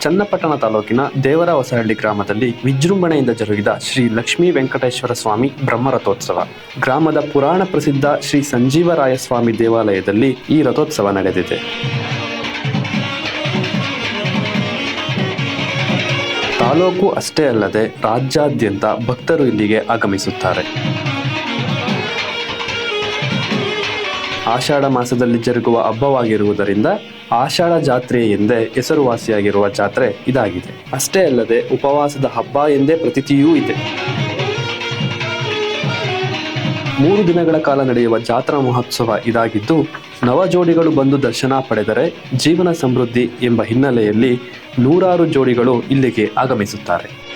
ಚನ್ನಪಟ್ಟಣ ತಾಲೂಕಿನ ದೇವರ ಹೊಸಹಳ್ಳಿ ಗ್ರಾಮದಲ್ಲಿ ವಿಜೃಂಭಣೆಯಿಂದ ಜರುಗಿದ ಶ್ರೀ ಲಕ್ಷ್ಮೀ ವೆಂಕಟೇಶ್ವರ ಸ್ವಾಮಿ ಬ್ರಹ್ಮರಥೋತ್ಸವ. ಗ್ರಾಮದ ಪುರಾಣ ಪ್ರಸಿದ್ಧ ಶ್ರೀ ಸಂಜೀವರಾಯ ಸ್ವಾಮಿ ದೇವಾಲಯದಲ್ಲಿ ಈ ರಥೋತ್ಸವ ನಡೆದಿದೆ. ತಾಲೂಕು ಅಷ್ಟೇ ಅಲ್ಲದೆ ರಾಜ್ಯಾದ್ಯಂತ ಭಕ್ತರು ಇಲ್ಲಿಗೆ ಆಗಮಿಸುತ್ತಾರೆ. ಆಷಾಢ ಮಾಸದಲ್ಲಿ ಜರುಗುವ ಹಬ್ಬವಾಗಿರುವುದರಿಂದ ಆಷಾಢ ಜಾತ್ರೆ ಎಂದೇ ಹೆಸರುವಾಸಿಯಾಗಿರುವ ಜಾತ್ರೆ ಇದಾಗಿದೆ. ಅಷ್ಟೇ ಅಲ್ಲದೆ ಉಪವಾಸದ ಹಬ್ಬ ಎಂದೇ ಪ್ರತೀತಿಯೂ ಇದೆ. ಮೂರು ದಿನಗಳ ಕಾಲ ನಡೆಯುವ ಜಾತ್ರಾ ಮಹೋತ್ಸವ ಇದಾಗಿದ್ದು ನವ ಜೋಡಿಗಳು ಬಂದು ದರ್ಶನ ಪಡೆದರೆ ಜೀವನ ಸಮೃದ್ಧಿ ಎಂಬ ಹಿನ್ನೆಲೆಯಲ್ಲಿ ನೂರಾರು ಜೋಡಿಗಳು ಇಲ್ಲಿಗೆ ಆಗಮಿಸುತ್ತಾರೆ.